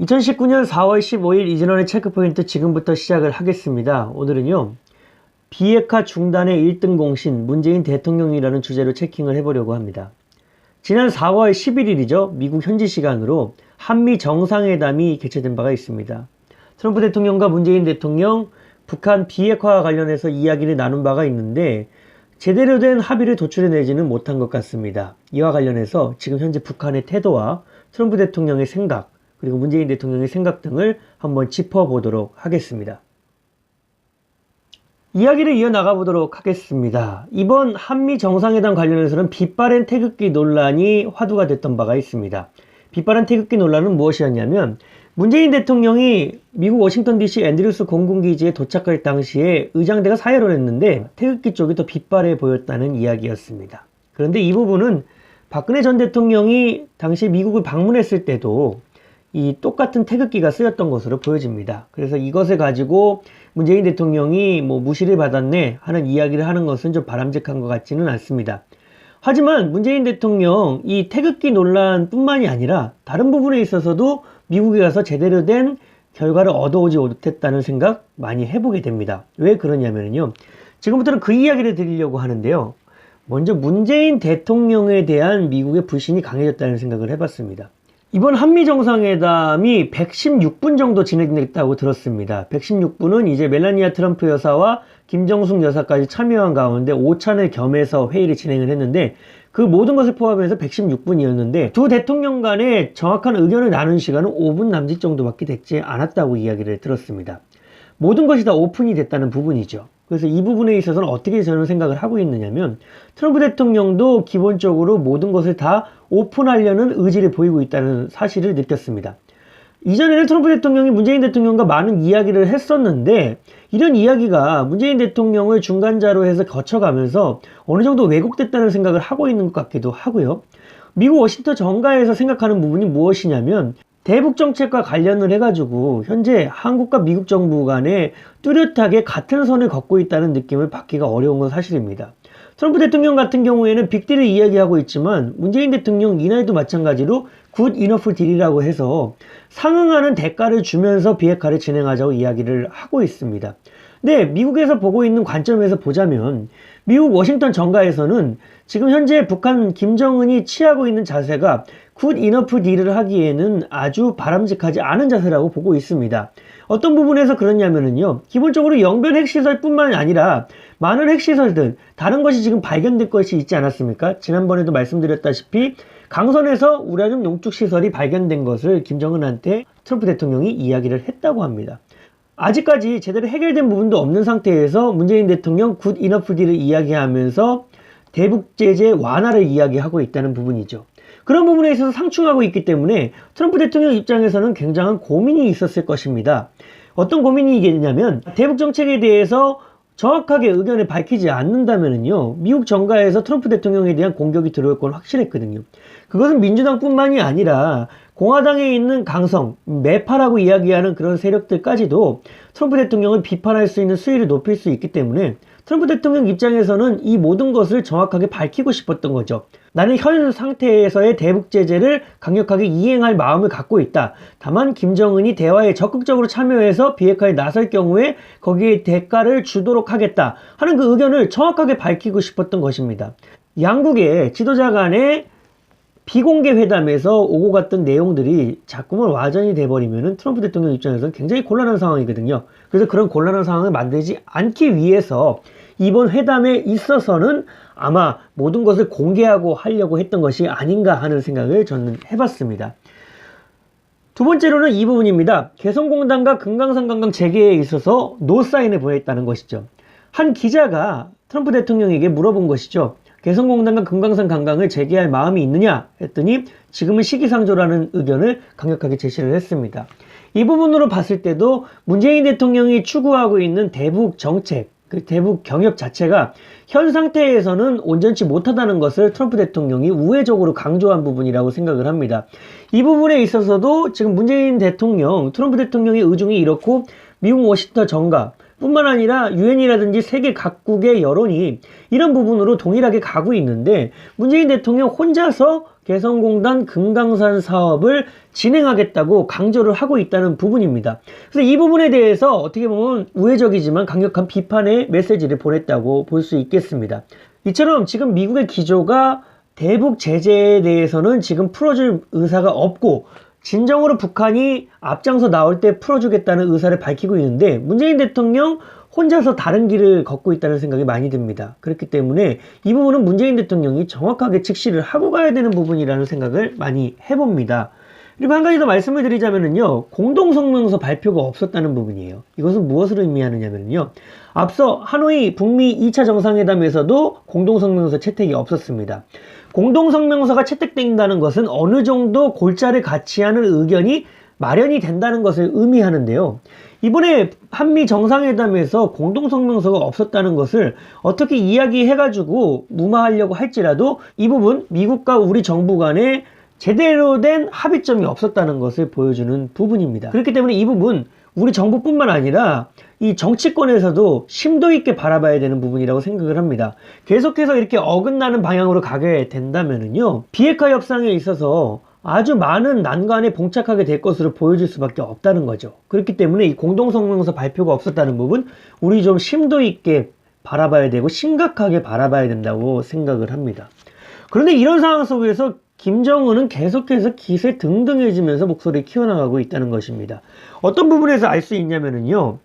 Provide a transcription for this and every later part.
2019년 4월 15일 이진원의 체크포인트 지금부터 시작을 하겠습니다. 오늘은요, 비핵화 중단의 1등 공신 문재인 대통령이라는 주제로 체킹을 해보려고 합니다. 지난 4월 11일이죠. 미국 현지 시간으로 한미 정상회담이 개최된 바가 있습니다. 트럼프 대통령과 문재인 대통령 북한 비핵화와 관련해서 이야기를 나눈 바가 있는데 제대로 된 합의를 도출해내지는 못한 것 같습니다. 이와 관련해서 지금 현재 북한의 태도와 트럼프 대통령의 생각, 그리고 문재인 대통령의 생각 등을 한번 짚어보도록 하겠습니다. 이야기를 이어나가 보도록 하겠습니다. 이번 한미 정상회담 관련해서는 빛바랜 태극기 논란이 화두가 됐던 바가 있습니다. 빛바랜 태극기 논란은 무엇이었냐면 문재인 대통령이 미국 워싱턴 DC 앤드류스 공군기지에 도착할 당시에 의장대가 사회를 했는데 태극기 쪽이 더 빛바래 보였다는 이야기였습니다. 그런데 이 부분은 박근혜 전 대통령이 당시 미국을 방문했을 때도 이 똑같은 태극기가 쓰였던 것으로 보여집니다. 그래서 이것을 가지고 문재인 대통령이 뭐 무시를 받았네 하는 이야기를 하는 것은 좀 바람직한 것 같지는 않습니다. 하지만 문재인 대통령 이 태극기 논란뿐만이 아니라 다른 부분에 있어서도 미국에 가서 제대로 된 결과를 얻어오지 못했다는 생각 많이 해보게 됩니다. 왜 그러냐면요. 지금부터는 그 이야기를 드리려고 하는데요. 먼저 문재인 대통령에 대한 미국의 불신이 강해졌다는 생각을 해봤습니다. 이번 한미 정상회담이 116분 정도 진행됐다고 들었습니다. 116분은 이제 멜라니아 트럼프 여사와 김정숙 여사까지 참여한 가운데 오찬을 겸해서 회의를 진행을 했는데 그 모든 것을 포함해서 116분이었는데 두 대통령 간의 정확한 의견을 나눈 시간은 5분 남짓 정도밖에 되지 않았다고 이야기를 들었습니다. 모든 것이 다 오픈이 됐다는 부분이죠. 그래서 이 부분에 있어서는 어떻게 저는 생각을 하고 있느냐면 트럼프 대통령도 기본적으로 모든 것을 다 오픈하려는 의지를 보이고 있다는 사실을 느꼈습니다. 이전에는 트럼프 대통령이 문재인 대통령과 많은 이야기를 했었는데 이런 이야기가 문재인 대통령을 중간자로 해서 거쳐가면서 어느 정도 왜곡됐다는 생각을 하고 있는 것 같기도 하고요. 미국 워싱턴 정가에서 생각하는 부분이 무엇이냐면 대북 정책과 관련을 해가지고 현재 한국과 미국 정부 간에 뚜렷하게 같은 선을 걷고 있다는 느낌을 받기가 어려운 건 사실입니다. 트럼프 대통령 같은 경우에는 빅딜을 이야기하고 있지만 문재인 대통령 이날도 마찬가지로 굿 이너프 딜이라고 해서 상응하는 대가를 주면서 비핵화를 진행하자고 이야기를 하고 있습니다. 근데 미국에서 보고 있는 관점에서 보자면 미국 워싱턴 정가에서는 지금 현재 북한 김정은이 취하고 있는 자세가 굿 이너프 딜을 하기에는 아주 바람직하지 않은 자세라고 보고 있습니다. 어떤 부분에서 그러냐면요. 기본적으로 영변 핵시설 뿐만 아니라 많은 핵시설들, 다른 것이 지금 발견될 것이 있지 않았습니까? 지난번에도 말씀드렸다시피 강선에서 우라늄 용축 시설이 발견된 것을 김정은한테 트럼프 대통령이 이야기를 했다고 합니다. 아직까지 제대로 해결된 부분도 없는 상태에서 문재인 대통령 굿 이너프 딜을 이야기하면서 대북 제재 완화를 이야기하고 있다는 부분이죠. 그런 부분에 있어서 상충하고 있기 때문에 트럼프 대통령 입장에서는 굉장한 고민이 있었을 것입니다. 어떤 고민이 있겠냐면 대북 정책에 대해서 정확하게 의견을 밝히지 않는다면요 미국 정가에서 트럼프 대통령에 대한 공격이 들어올 건 확실했거든요. 그것은 민주당뿐만이 아니라 공화당에 있는 강성, 매파라고 이야기하는 그런 세력들까지도 트럼프 대통령을 비판할 수 있는 수위를 높일 수 있기 때문에 트럼프 대통령 입장에서는 이 모든 것을 정확하게 밝히고 싶었던 거죠. 나는 현 상태에서의 대북 제재를 강력하게 이행할 마음을 갖고 있다. 다만 김정은이 대화에 적극적으로 참여해서 비핵화에 나설 경우에 거기에 대가를 주도록 하겠다 하는 그 의견을 정확하게 밝히고 싶었던 것입니다. 양국의 지도자 간의 비공개 회담에서 오고 갔던 내용들이 자꾸만 와전이 돼버리면 트럼프 대통령 입장에서는 굉장히 곤란한 상황이거든요. 그래서 그런 곤란한 상황을 만들지 않기 위해서 이번 회담에 있어서는 아마 모든 것을 공개하고 하려고 했던 것이 아닌가 하는 생각을 저는 해봤습니다. 두 번째로는 이 부분입니다. 개성공단과 금강산 관광 재개에 있어서 노사인을 보냈다는 것이죠. 한 기자가 트럼프 대통령에게 물어본 것이죠. 개성공단과 금강산 관광을 재개할 마음이 있느냐 했더니 지금은 시기상조라는 의견을 강력하게 제시를 했습니다. 이 부분으로 봤을 때도 문재인 대통령이 추구하고 있는 대북 정책, 그 대북 경협 자체가 현 상태에서는 온전치 못하다는 것을 트럼프 대통령이 우회적으로 강조한 부분이라고 생각을 합니다. 이 부분에 있어서도 지금 문재인 대통령, 트럼프 대통령의 의중이 이렇고 미국 워싱턴 정가, 뿐만 아니라 유엔이라든지 세계 각국의 여론이 이런 부분으로 동일하게 가고 있는데 문재인 대통령 혼자서 개성공단 금강산 사업을 진행하겠다고 강조를 하고 있다는 부분입니다. 그래서 이 부분에 대해서 어떻게 보면 우회적이지만 강력한 비판의 메시지를 보냈다고 볼 수 있겠습니다. 이처럼 지금 미국의 기조가 대북 제재에 대해서는 지금 풀어줄 의사가 없고 진정으로 북한이 앞장서 나올 때 풀어주겠다는 의사를 밝히고 있는데 문재인 대통령 혼자서 다른 길을 걷고 있다는 생각이 많이 듭니다. 그렇기 때문에 이 부분은 문재인 대통령이 정확하게 직시를 하고 가야 되는 부분이라는 생각을 많이 해봅니다. 그리고 한 가지 더 말씀을 드리자면요. 공동성명서 발표가 없었다는 부분이에요. 이것은 무엇을 의미하느냐면요. 앞서 하노이 북미 2차 정상회담에서도 공동성명서 채택이 없었습니다. 공동성명서가 채택된다는 것은 어느 정도 골자를 같이 하는 의견이 마련이 된다는 것을 의미하는데요. 이번에 한미 정상회담에서 공동성명서가 없었다는 것을 어떻게 이야기해가지고 무마하려고 할지라도 이 부분 미국과 우리 정부 간에 제대로 된 합의점이 없었다는 것을 보여주는 부분입니다. 그렇기 때문에 이 부분 우리 정부뿐만 아니라 이 정치권에서도 심도 있게 바라봐야 되는 부분이라고 생각을 합니다. 계속해서 이렇게 어긋나는 방향으로 가게 된다면요. 비핵화 협상에 있어서 아주 많은 난관에 봉착하게 될 것으로 보여질 수밖에 없다는 거죠. 그렇기 때문에 이 공동성명서 발표가 없었다는 부분 우리 좀 심도 있게 바라봐야 되고 심각하게 바라봐야 된다고 생각을 합니다. 그런데 이런 상황 속에서 김정은은 계속해서 기세 등등해지면서 목소리를 키워나가고 있다는 것입니다. 어떤 부분에서 알 수 있냐면요.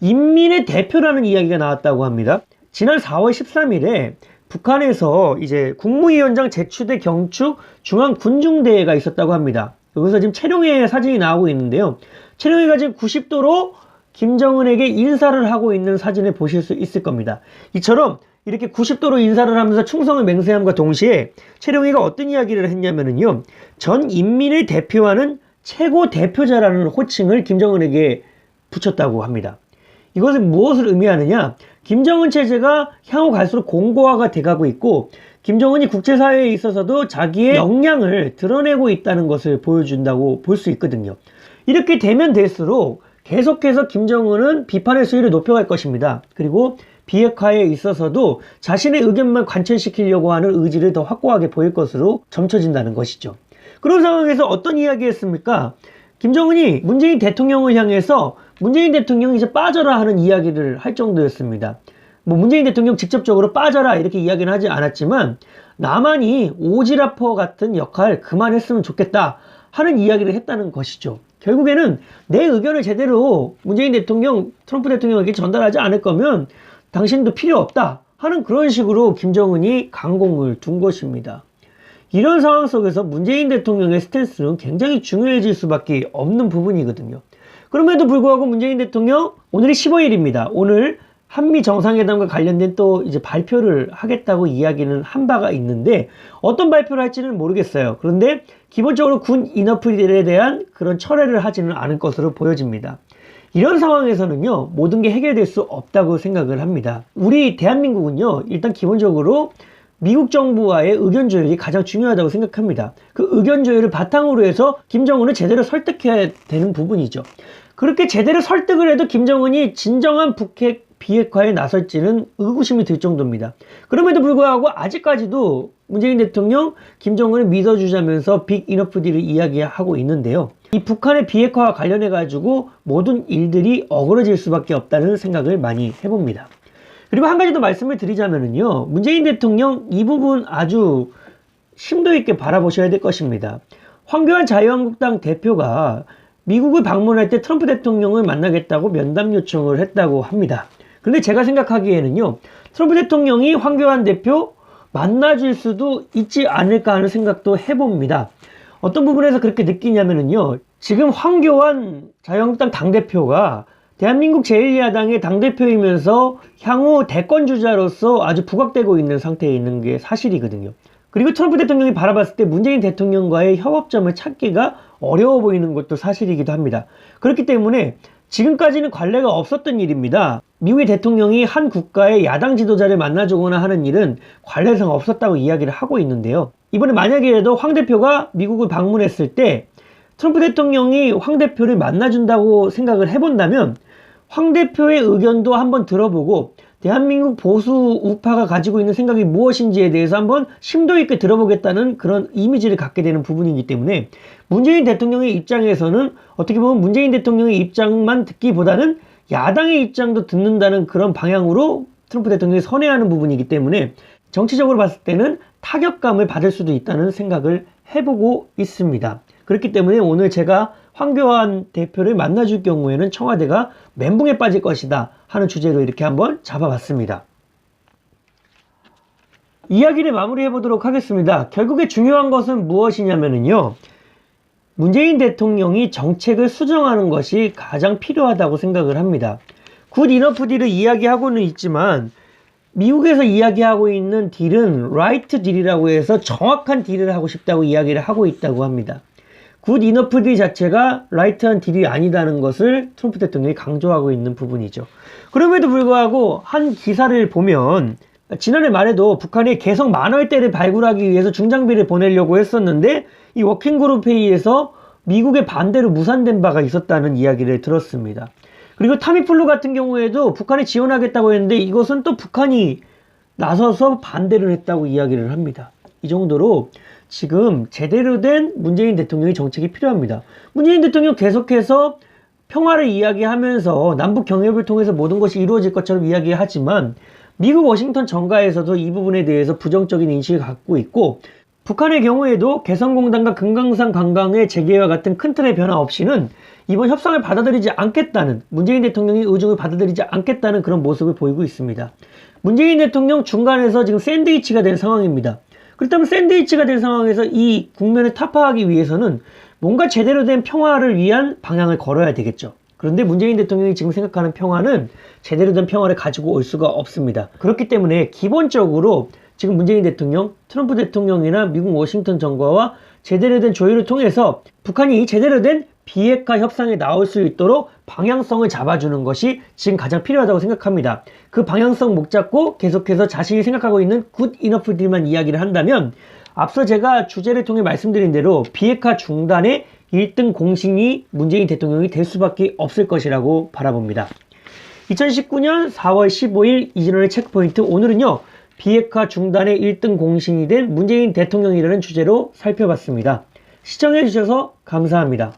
인민의 대표라는 이야기가 나왔다고 합니다. 지난 4월 13일에 북한에서 이제 국무위원장 제추대 경축 중앙군중대회가 있었다고 합니다. 여기서 지금 채룡의 사진이 나오고 있는데요. 채룡이가 지금 90도로 김정은에게 인사를 하고 있는 사진을 보실 수 있을 겁니다. 이처럼 이렇게 90도로 인사를 하면서 충성을 맹세함과 동시에 채룡이가 어떤 이야기를 했냐면요. 전 인민을 대표하는 최고 대표자라는 호칭을 김정은에게 붙였다고 합니다. 이것은 무엇을 의미하느냐? 김정은 체제가 향후 갈수록 공고화가 돼가고 있고 김정은이 국제사회에 있어서도 자기의 역량을 드러내고 있다는 것을 보여준다고 볼 수 있거든요. 이렇게 되면 될수록 계속해서 김정은은 비판의 수위를 높여갈 것입니다. 그리고 비핵화에 있어서도 자신의 의견만 관철시키려고 하는 의지를 더 확고하게 보일 것으로 점쳐진다는 것이죠. 그런 상황에서 어떤 이야기 했습니까? 김정은이 문재인 대통령을 향해서 문재인 대통령이 이제 빠져라 하는 이야기를 할 정도였습니다. 뭐 문재인 대통령 직접적으로 빠져라 이렇게 이야기는 하지 않았지만 남한이 오지라퍼 같은 역할 그만했으면 좋겠다 하는 이야기를 했다는 것이죠. 결국에는 내 의견을 제대로 문재인 대통령, 트럼프 대통령에게 전달하지 않을 거면 당신도 필요 없다 하는 그런 식으로 김정은이 강공을 둔 것입니다. 이런 상황 속에서 문재인 대통령의 스탠스는 굉장히 중요해질 수밖에 없는 부분이거든요. 그럼에도 불구하고 문재인 대통령 오늘이 15일입니다. 오늘 한미 정상회담과 관련된 또 이제 발표를 하겠다고 이야기는 한 바가 있는데 어떤 발표를 할지는 모르겠어요. 그런데 기본적으로 군 인어프리들에 대한 그런 철회를 하지는 않을 것으로 보여집니다. 이런 상황에서는요, 모든 게 해결될 수 없다고 생각을 합니다. 우리 대한민국은요, 일단 기본적으로 미국 정부와의 의견 조율이 가장 중요하다고 생각합니다. 그 의견 조율을 바탕으로 해서 김정은을 제대로 설득해야 되는 부분이죠. 그렇게 제대로 설득을 해도 김정은이 진정한 북핵 비핵화에 나설지는 의구심이 들 정도입니다. 그럼에도 불구하고 아직까지도 문재인 대통령 김정은을 믿어주자면서 빅 이너프 딜을 이야기하고 있는데요. 이 북한의 비핵화와 관련해 가지고 모든 일들이 어그러질 수밖에 없다는 생각을 많이 해봅니다. 그리고 한 가지 더 말씀을 드리자면요. 문재인 대통령 이 부분 아주 심도 있게 바라보셔야 될 것입니다. 황교안 자유한국당 대표가 미국을 방문할 때 트럼프 대통령을 만나겠다고 면담 요청을 했다고 합니다. 근데 제가 생각하기에는요, 트럼프 대통령이 황교안 대표 만나줄 수도 있지 않을까 하는 생각도 해봅니다. 어떤 부분에서 그렇게 느끼냐면요, 지금 황교안 자유한국당 당대표가 대한민국 제1야당의 당대표이면서 향후 대권주자로서 아주 부각되고 있는 상태에 있는 게 사실이거든요. 그리고 트럼프 대통령이 바라봤을 때 문재인 대통령과의 협업점을 찾기가 어려워 보이는 것도 사실이기도 합니다. 그렇기 때문에 지금까지는 관례가 없었던 일입니다. 미국의 대통령이 한 국가의 야당 지도자를 만나주거나 하는 일은 관례상 없었다고 이야기를 하고 있는데요. 이번에 만약이라도 황 대표가 미국을 방문했을 때 트럼프 대통령이 황 대표를 만나준다고 생각을 해본다면 황 대표의 의견도 한번 들어보고 대한민국 보수 우파가 가지고 있는 생각이 무엇인지에 대해서 한번 심도 있게 들어보겠다는 그런 이미지를 갖게 되는 부분이기 때문에 문재인 대통령의 입장에서는 어떻게 보면 문재인 대통령의 입장만 듣기보다는 야당의 입장도 듣는다는 그런 방향으로 트럼프 대통령이 선회하는 부분이기 때문에 정치적으로 봤을 때는 타격감을 받을 수도 있다는 생각을 해보고 있습니다. 그렇기 때문에 오늘 제가 황교안 대표를 만나줄 경우에는 청와대가 멘붕에 빠질 것이다 하는 주제로 이렇게 한번 잡아봤습니다. 이야기를 마무리해 보도록 하겠습니다. 결국에 중요한 것은 무엇이냐면요. 문재인 대통령이 정책을 수정하는 것이 가장 필요하다고 생각을 합니다. 굿 이너프 딜을 이야기하고는 있지만 미국에서 이야기하고 있는 딜은 라이트 딜이라고 해서 정확한 딜을 하고 싶다고 이야기를 하고 있다고 합니다. 굿 이너프 딜 자체가 라이트한 딜이 아니다는 것을 트럼프 대통령이 강조하고 있는 부분이죠. 그럼에도 불구하고 한 기사를 보면 지난해 말에도 북한이 개성 만월대를 발굴하기 위해서 중장비를 보내려고 했었는데 이 워킹그룹 회의에서 미국의 반대로 무산된 바가 있었다는 이야기를 들었습니다. 그리고 타미플루 같은 경우에도 북한이 지원하겠다고 했는데 이것은 또 북한이 나서서 반대를 했다고 이야기를 합니다. 이 정도로 지금 제대로 된 문재인 대통령의 정책이 필요합니다. 문재인 대통령 계속해서 평화를 이야기하면서 남북 경협을 통해서 모든 것이 이루어질 것처럼 이야기하지만 미국 워싱턴 정가에서도 이 부분에 대해서 부정적인 인식을 갖고 있고 북한의 경우에도 개성공단과 금강산 관광의 재개와 같은 큰 틀의 변화 없이는 이번 협상을 받아들이지 않겠다는 문재인 대통령의 의중을 받아들이지 않겠다는 그런 모습을 보이고 있습니다. 문재인 대통령 중간에서 지금 샌드위치가 된 상황입니다. 그렇다면 샌드위치가 된 상황에서 이 국면을 타파하기 위해서는 뭔가 제대로 된 평화를 위한 방향을 걸어야 되겠죠. 그런데 문재인 대통령이 지금 생각하는 평화는 제대로 된 평화를 가지고 올 수가 없습니다. 그렇기 때문에 기본적으로 지금 문재인 대통령, 트럼프 대통령이나 미국 워싱턴 정부와 제대로 된 조율을 통해서 북한이 제대로 된 비핵화 협상에 나올 수 있도록 방향성을 잡아주는 것이 지금 가장 필요하다고 생각합니다. 그 방향성 못 잡고 계속해서 자신이 생각하고 있는 굿 이너프 딜만 이야기를 한다면 앞서 제가 주제를 통해 말씀드린 대로 비핵화 중단의 1등 공신이 문재인 대통령이 될 수밖에 없을 것이라고 바라봅니다. 2019년 4월 15일 이진원의 체크포인트 오늘은요. 비핵화 중단의 1등 공신이 된 문재인 대통령이라는 주제로 살펴봤습니다. 시청해주셔서 감사합니다.